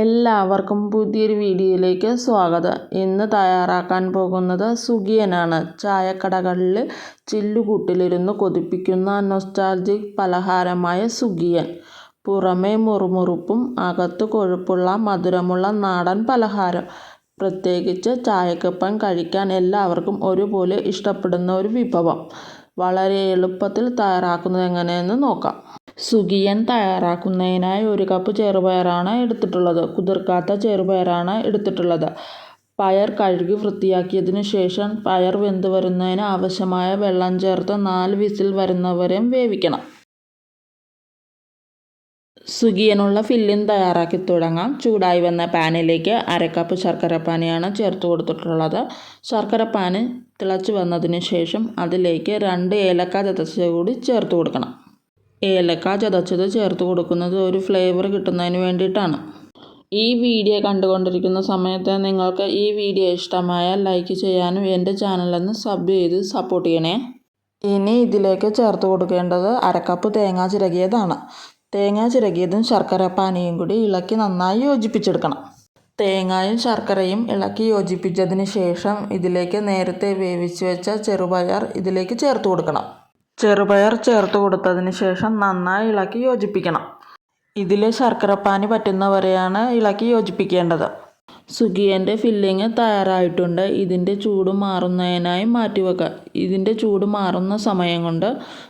എല്ലാവർക്കും പുതിയൊരു വീഡിയോയിലേക്ക് സ്വാഗതം. ഇന്ന് തയ്യാറാക്കാൻ പോകുന്നത് സുഖിയനാണ്. ചായക്കടകളിൽ ചില്ലുകൂട്ടിലിരുന്ന് കൊതിപ്പിക്കുന്ന നൊസ്റ്റാൾജിക് പലഹാരമായ സുഖിയൻ. പുറമേ മുറുമുറുപ്പും അകത്ത് കൊഴുപ്പുള്ള മധുരമുള്ള നാടൻ പലഹാരം. പ്രത്യേകിച്ച് ചായക്കൊപ്പം കഴിക്കാൻ എല്ലാവർക്കും ഒരുപോലെ ഇഷ്ടപ്പെടുന്ന ഒരു വിഭവം. വളരെ എളുപ്പത്തിൽ തയ്യാറാക്കുന്നത് എങ്ങനെയെന്ന് നോക്കാം. സുഖിയൻ തയ്യാറാക്കുന്നതിനായി ഒരു കപ്പ് ചെറുപയറാണ് എടുത്തിട്ടുള്ളത്. കുതിർക്കാത്ത ചെറുപയറാണ് എടുത്തിട്ടുള്ളത്. പയർ കഴുകി വൃത്തിയാക്കിയതിനു ശേഷം പയർ വെന്ത് വരുന്നതിന് ആവശ്യമായ വെള്ളം ചേർത്ത് നാല് വിസിൽ വരുന്നവരെയും വേവിക്കണം. സുഖിയനുള്ള ഫില്ലിംഗ് തയ്യാറാക്കി തുടങ്ങാം. ചൂടായി വന്ന പാനിലേക്ക് അരക്കപ്പ് ശർക്കരപ്പാനിയാണ് ചേർത്ത് കൊടുത്തിട്ടുള്ളത്. ശർക്കരപ്പാന് തിളച്ച് വന്നതിന് ശേഷം അതിലേക്ക് രണ്ട് ഏലക്ക ചതച്ചത് കൂടി ചേർത്ത് കൊടുക്കണം. ഏലക്ക ചതച്ചത് ചേർത്ത് കൊടുക്കുന്നത് ഒരു ഫ്ലേവർ കിട്ടുന്നതിന് വേണ്ടിയിട്ടാണ്. ഈ വീഡിയോ കണ്ടുകൊണ്ടിരിക്കുന്ന സമയത്ത് നിങ്ങൾക്ക് ഈ വീഡിയോ ഇഷ്ടമായ ലൈക്ക് ചെയ്യാനും എന്റെ ചാനലൊന്ന് സബ് ചെയ്ത് സപ്പോർട്ട് ചെയ്യണേ. ഇനി ഇതിലേക്ക് ചേർത്ത് കൊടുക്കേണ്ടത് അരക്കപ്പ് തേങ്ങ ചിരകിയതാണ്. തേങ്ങ ചിരകിയതും ശർക്കര പാനിയും കൂടി ഇളക്കി നന്നായി യോജിപ്പിച്ചെടുക്കണം. തേങ്ങയും ശർക്കരയും ഇളക്കി യോജിപ്പിച്ചതിന് ശേഷം ഇതിലേക്ക് നേരത്തെ വേവിച്ച് വെച്ച ചെറുപയർ ഇതിലേക്ക് ചേർത്ത് കൊടുക്കണം. ചെറുപയർ ചേർത്ത് കൊടുത്തതിന് ശേഷം നന്നായി ഇളക്കി യോജിപ്പിക്കണം. ഇതിൽ ശർക്കരപ്പാനി പറ്റുന്നവരെയാണ് ഇളക്കി യോജിപ്പിക്കേണ്ടത്. സുഖിയന്റെ ഫില്ലിങ് തയ്യാറായിട്ടുണ്ട്. ഇതിന്റെ ചൂട് മാറുന്നതിനായി മാറ്റിവെക്കുക ഇതിന്റെ ചൂട് മാറുന്ന സമയം കൊണ്ട്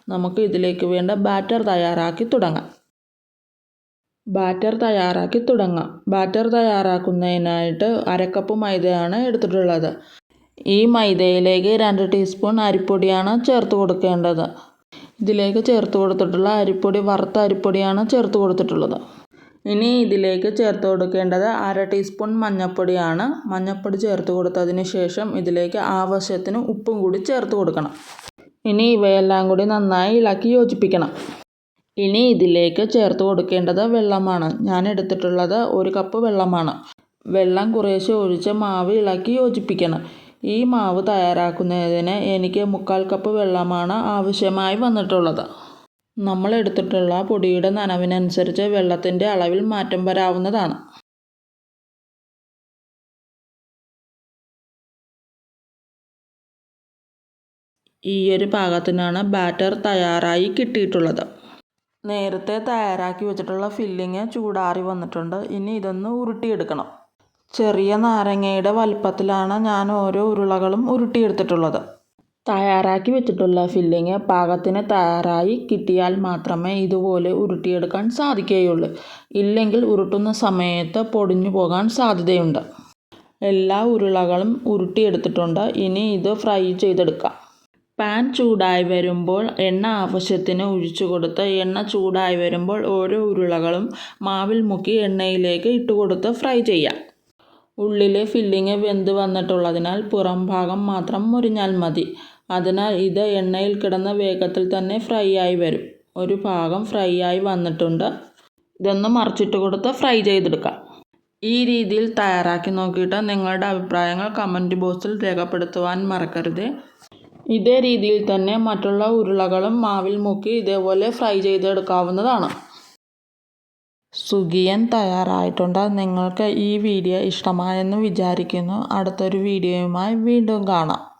നമുക്ക് ഇതിലേക്ക് വേണ്ട ബാറ്റർ തയ്യാറാക്കി തുടങ്ങാം. ബാറ്റർ തയ്യാറാക്കി തുടങ്ങാം. ബാറ്റർ തയ്യാറാക്കുന്നതിനായിട്ട് അരക്കപ്പ് മൈദയാണ് എടുത്തിട്ടുള്ളത്. ഈ മൈദയിലേക്ക് രണ്ട് ടീസ്പൂൺ അരിപ്പൊടിയാണ് ചേർത്ത് കൊടുക്കേണ്ടത്. ഇതിലേക്ക് ചേർത്ത് കൊടുത്തിട്ടുള്ള അരിപ്പൊടി വറുത്ത അരിപ്പൊടിയാണ് ചേർത്ത് കൊടുത്തിട്ടുള്ളത്. ഇനി ഇതിലേക്ക് ചേർത്ത് കൊടുക്കേണ്ടത് അര ടീസ്പൂൺ മഞ്ഞൾപ്പൊടിയാണ് മഞ്ഞൾപ്പൊടി ചേർത്ത് കൊടുത്തതിന് ശേഷം ഇതിലേക്ക് ആവശ്യത്തിന് ഉപ്പും കൂടി ചേർത്ത് കൊടുക്കണം. ഇനി ഇവയെല്ലാം കൂടി നന്നായി ഇളക്കി യോജിപ്പിക്കണം. ഇനി ഇതിലേക്ക് ചേർത്ത് കൊടുക്കേണ്ടത് വെള്ളമാണ്. ഞാൻ എടുത്തിട്ടുള്ളത് ഒരു കപ്പ് വെള്ളമാണ്. വെള്ളം കുറേശ്ശെ ഒഴിച്ച് മാവ് ഇളക്കി യോജിപ്പിക്കണം. ഈ മാവ് തയ്യാറാക്കുന്നതിന് എനിക്ക് മുക്കാൽ കപ്പ് വെള്ളമാണ് ആവശ്യമായി വന്നിട്ടുള്ളത്. നമ്മൾ എടുത്തിട്ടുള്ള പൊടിയുടെ നനവിനനുസരിച്ച് വെള്ളത്തിന്റെ അളവിൽ മാറ്റം വരാവുന്നതാണ്. ഈ ഒരു പാകത്തിനാണ് ബാറ്റർ തയ്യാറായി കിട്ടിയിട്ടുള്ളത്. നേരത്തെ തയ്യാറാക്കി വെച്ചിട്ടുള്ള ഫില്ലിങ് ചൂടാറി വന്നിട്ടുണ്ട്. ഇനി ഇതൊന്ന് ഉരുട്ടിയെടുക്കണം. ചെറിയ നാരങ്ങയുടെ വലിപ്പത്തിലാണ് ഞാൻ ഓരോ ഉരുളകളും ഉരുട്ടിയെടുത്തിട്ടുള്ളത്. തയ്യാറാക്കി വെച്ചിട്ടുള്ള ഫില്ലിങ് പാകത്തിന് തയ്യാറായി കിട്ടിയാൽ മാത്രമേ ഇതുപോലെ ഉരുട്ടിയെടുക്കാൻ സാധിക്കുകയുള്ളൂ. ഇല്ലെങ്കിൽ ഉരുട്ടുന്ന സമയത്ത് പൊടിഞ്ഞു പോകാൻ സാധ്യതയുണ്ട്. എല്ലാ ഉരുളകളും ഉരുട്ടിയെടുത്തിട്ടുണ്ട്. ഇനി ഇത് ഫ്രൈ ചെയ്തെടുക്കാം. പാൻ ചൂടായി വരുമ്പോൾ എണ്ണ ആവശ്യത്തിന് ഒഴിച്ചു കൊടുത്ത് എണ്ണ ചൂടായി വരുമ്പോൾ ഓരോ ഉരുളകളും മാവിൽ മുക്കി എണ്ണയിലേക്ക് ഇട്ട് കൊടുത്ത് ഫ്രൈ ചെയ്യാം. ഉള്ളിലെ ഫില്ലിങ് വെന്ത് വന്നിട്ടുള്ളതിനാൽ പുറം ഭാഗം മാത്രം മുരിഞ്ഞാൽ മതി. അതിനാൽ ഇത് എണ്ണയിൽ കിടന്ന വേഗത്തിൽ തന്നെ ഫ്രൈ ആയി വരും. ഒരു ഭാഗം ഫ്രൈ ആയി വന്നിട്ടുണ്ട്. ഇതൊന്ന് മറിച്ചിട്ട് കൊടുത്ത് ഫ്രൈ ചെയ്തെടുക്കാം. ഈ രീതിയിൽ തയ്യാറാക്കി നോക്കിയിട്ട് നിങ്ങളുടെ അഭിപ്രായങ്ങൾ കമന്റ് ബോക്സിൽ രേഖപ്പെടുത്തുവാൻ മറക്കരുത്. ഇതേ രീതിയിൽ തന്നെ മറ്റുള്ള ഉരുളകളും മാവിൽ മുക്കി ഇതേപോലെ ഫ്രൈ ചെയ്തെടുക്കാവുന്നതാണ്. സുഖിയൻ തയ്യാറായിട്ടുണ്ട്. നിങ്ങൾക്ക് ഈ വീഡിയോ ഇഷ്ടമായെന്ന് വിചാരിക്കുന്നു. അടുത്തൊരു വീഡിയോയുമായി വീണ്ടും കാണാം.